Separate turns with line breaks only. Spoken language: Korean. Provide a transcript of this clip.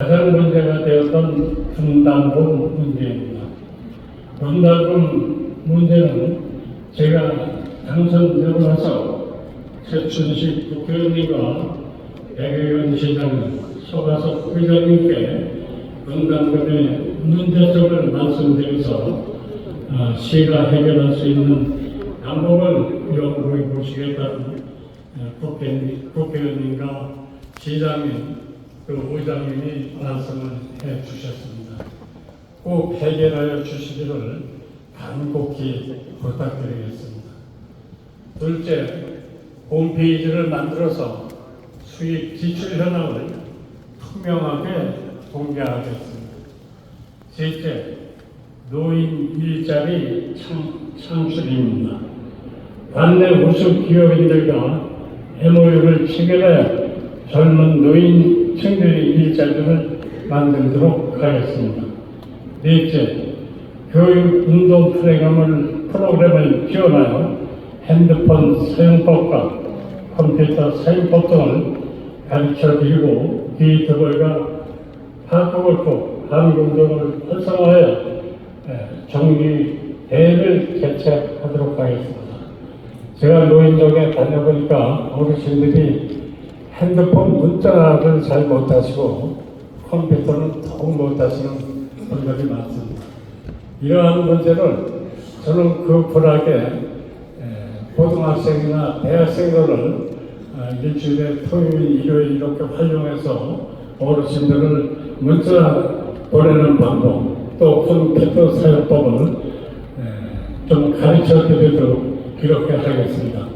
가장 문제가 되었던 분담금 문제입니다. 분담금 문제는 제가 당선되고 나서 최춘식 국회의원님과 백의원 시장, 소가석 의장님께 분담금의 문제점을 말씀드려서 아, 시가 해결할 수 있는 방법을 연구해 보시겠다는 어, 국회, 국회의원님과 시장님 그 의장님이 말씀을 해 주셨습니다. 꼭 해결하여 주시기를 간곡히 부탁드리겠습니다. 둘째, 홈페이지를 만들어서 수입 지출 현황을 투명하게 공개하겠습니다. 셋째, 노인 일자리 창, 창출입니다. 관내 우수 기업인들과 MOU를 체결하여 젊은 노인층들의 일자리를 만들도록 하겠습니다. 넷째, 교육 운동 프로그램을, 프로그램을 지원하여 핸드폰 사용법과 컴퓨터 사용법 등을 가르쳐 드리고 게이트볼과 파크골프 한공동을 활성화하여 에, 정기 대회를 개최하도록 하겠습니다. 제가 노인동에 다녀보니까 어르신들이 핸드폰 문자를 잘 못하시고 컴퓨터는 더욱 못하시는 분들이 많습니다. 이러한 문제를 저는 그 불하게 에, 고등학생이나 대학생들을 아, 일주일에 토요일, 일요일 이렇게 활용해서 어르신들을 문자 보내는 방법 또 컴퓨터 사용법을 에, 좀 가르쳐 드리도록 그렇게 하겠습니다.